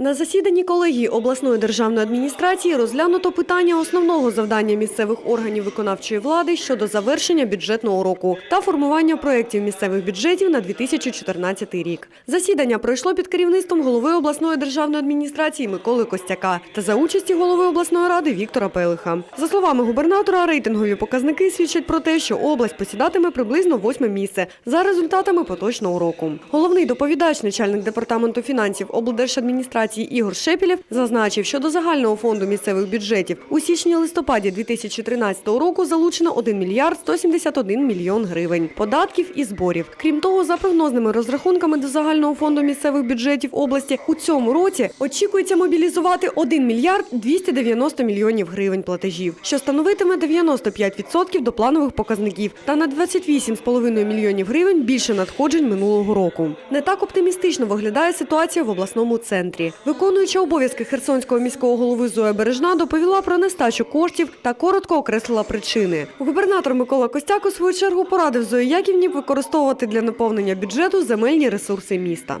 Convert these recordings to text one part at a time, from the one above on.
На засіданні колегії обласної державної адміністрації розглянуто питання основного завдання місцевих органів виконавчої влади щодо завершення бюджетного року та формування проєктів місцевих бюджетів на 2014 рік. Засідання пройшло під керівництвом голови обласної державної адміністрації Миколи Костяка та за участі голови обласної ради Віктора Пелиха. За словами губернатора, рейтингові показники свідчать про те, що область посідатиме приблизно восьме місце за результатами поточного року. Головний доповідач, начальник департаменту фінансів облдержадміністрації Ігор Шепілєв, зазначив, що до загального фонду місцевих бюджетів у січні-листопаді 2013 року залучено 1 мільярд 171 мільйон гривень податків і зборів. Крім того, за прогнозними розрахунками до загального фонду місцевих бюджетів області у цьому році очікується мобілізувати 1 мільярд 290 мільйонів гривень платежів, що становитиме 95% до планових показників та на 28,5 мільйонів гривень більше надходжень минулого року. Не так оптимістично виглядає ситуація в обласному центрі. Виконуюча обов'язки Херсонського міського голови Зоя Бережна доповіла про нестачу коштів та коротко окреслила причини. Губернатор Микола Костяк у свою чергу порадив Зої Яківні використовувати для наповнення бюджету земельні ресурси міста.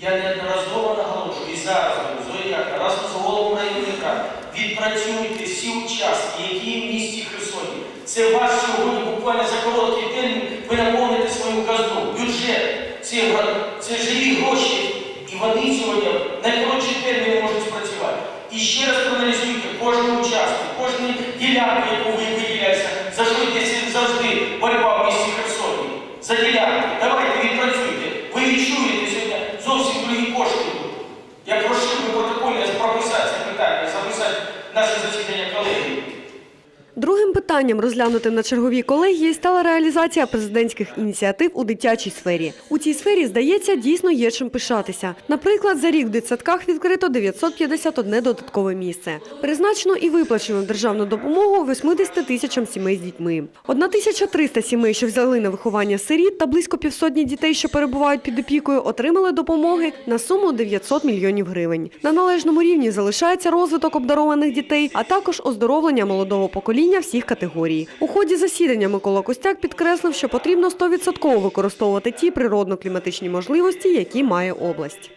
Я неодноразово наголошую і зараз Зоя разом з головом районних відпрацюйте всі участки, які в місті Херсоні. Це ваш сьогодні буквально за короткий термін ви наповните свою казну, бюджет, це, це в терміни можуть спрацювати. І ще раз проаналізуйте кожну участку, кожну ділянку, яку ви виділяєте, за що завжди боротьба в місті Херсоні. За ділянки. Давайте відпрацюйте. Ви відчуєте сьогодні зовсім другі кошти тут. Я просив би протокольно прописати це питання, записати наше засідання колегії. Другим питанням, розглянутим на черговій колегії, стала реалізація президентських ініціатив у дитячій сфері. У цій сфері, здається, дійсно є чим пишатися. Наприклад, за рік в дитсадках відкрито 951 додаткове місце. Призначено і виплачено державну допомогу 80 тисячам сімей з дітьми. 1300 сімей, що взяли на виховання сиріт, та близько півсотні дітей, що перебувають під опікою, отримали допомоги на суму 900 мільйонів гривень. На належному рівні залишається розвиток обдарованих дітей, а також оздоровлення молодого покоління всіх категорій. У ході засідання Микола Костяк підкреслив, що потрібно 100% використовувати ті природно-кліматичні можливості, які має область.